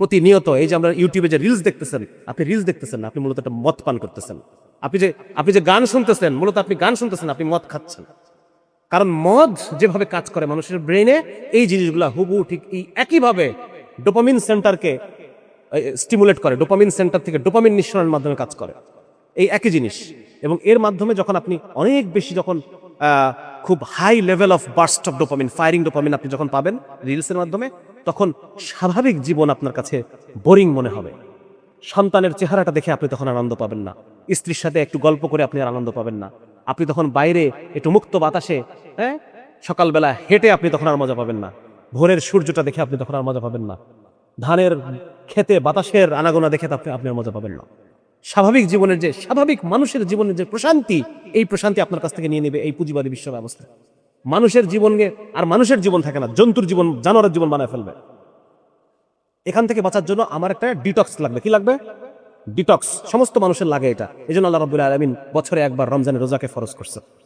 প্রতিনিয়ত, এই যে আমরা ইউটিউবে যে রিলস দেখতেছেন, আপনি রিলস দেখতেছেন আপনি মূলত একটা মদ পান করতেছেন। আপনি যে আপনি যে গান শুনতেছেন, মূলত আপনি গান শুনতেছেন, আপনি মদ খাচ্ছেন। কারণ মদ যেভাবে কাজ করে মানুষের ব্রেনে এই জিনিসগুলো হুবু ঠিক এই একইভাবে ডোপামিন সেন্টারকে স্টিমুলেট করে, ডোপামিন সেন্টার থেকে ডোপামিন নিঃসরণের মাধ্যমে কাজ করে। এই একই জিনিস। এবং এর মাধ্যমে যখন আপনি অনেক বেশি যখন খুব high level of burst of dopamine firing dopamine আপনি যখন পাবেন রিলসের মাধ্যমে তখন স্বাভাবিক জীবন আপনার কাছে বোরিং মনে হবে। সন্তানের চেহারাটা দেখে আপনি তখন আনন্দ পাবেন না। স্ত্রীর সাথে একটু গল্প করে আপনি আনন্দ পাবেন না। আপনি তখন বাইরে একটু মুক্ত বাতাসে হ্যাঁ? সকালবেলা হেঁটে আপনি তখন আর মজা পাবেন না। ভোরের সূর্যটা দেখে আপনি তখন আর মজা পাবেন না। ধানের খেতে বাতাসের আনাগোনা দেখে আপনি আপনি আর মজা পাবেন না। স্বাভাবিক জীবনের যে, স্বাভাবিক মানুষের জীবনের যে প্রশান্তি, এই প্রশান্তি আপনার কাছ থেকে নিয়ে নেবে এই পুঁজিবাদী বিশ্ব ব্যবস্থা মানুষের জীবনকে আর মানুষের জীবন থাকে না, জন্তুর জীবন, জানোয়ারের জীবন বানায় ফেলবে। এখান থেকে বাঁচার জন্য আমার একটা ডিটক্স লাগবে। কি লাগবে? ডিটক্স সমস্ত মানুষের লাগে এটা। এই জন্য আল্লাহ রবুল্লাহ আলমিন বছরে একবার রমজানের রোজাকে ফরজ করছে।